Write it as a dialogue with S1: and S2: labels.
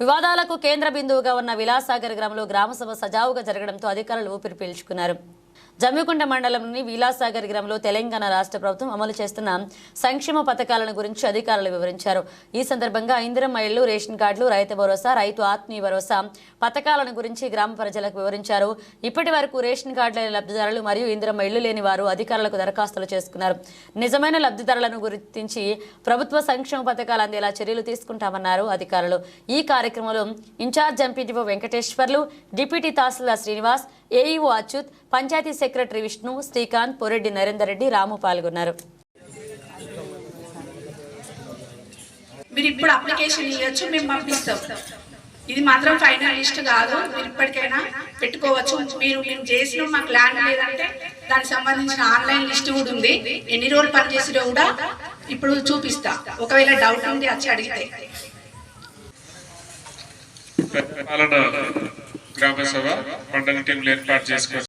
S1: వివాదాలకు కేంద్ర బిందువుగా ఉన్న విలాసాగర్ గ్రామంలో గ్రామసభ సజావుగా జరగడంతో అధికారులు ఊపిరి పీల్చుకున్నారు. జమ్మికుంట మండలంలోని విలాసాగర్ గ్రామంలో తెలంగాణ రాష్ట్ర ప్రభుత్వం అమలు చేస్తున్న సంక్షేమ పథకాలను గురించి అధికారులు వివరించారు. ఈ సందర్భంగా ఇందిరమ్మ ఇళ్ళు రేషన్ కార్డులు రైతు భరోసా రైతు ఆత్మీయ భరోసా పథకాలను గురించి గ్రామ ప్రజలకు వివరించారు. ఇప్పటి వరకు రేషన్ కార్డుల లబ్ధిదారులు మరియు ఇందిరమ్మ ఇళ్ళు లేని వారు అధికారులకు దరఖాస్తులు చేసుకున్నారు. నిజమైన లబ్ధిదారులను గుర్తించి ప్రభుత్వ సంక్షేమ పథకాలు అందేలా చర్యలు తీసుకుంటామన్నారు అధికారులు. ఈ కార్యక్రమంలో in-charge MPTO Venkateswarlu deputy tahsildar Srinivas AEO Achyut panchayat secretary Vishnu Srikanth Poreddy Narender Reddy Ramu పాల్గొన్నారు.
S2: మీరు ఇప్పుడు అప్లికేషన్ ఇవ్వచ్చు మేము పంపిస్తాం. ఇది మాత్రం ఫైనల్ లిస్ట్ కాదు మీరు ఇప్పటికైనా పెట్టుకోవచ్చు. మీరు మేము చేసిన మాకు ల్యాండ్ లేదంటే దానికి సంబంధించిన ఆన్లైన్ లిస్ట్ కూడా ఉంది. ఎన్ని రోజులు పనిచేసిరో కూడా ఇప్పుడు చూపిస్తా. ఒకవేళ డౌట్ ఉంది వచ్చి అడిగితే.
S3: పాలన గ్రామ సభ మండల టీంలు ఏర్పాటు చేసుకొని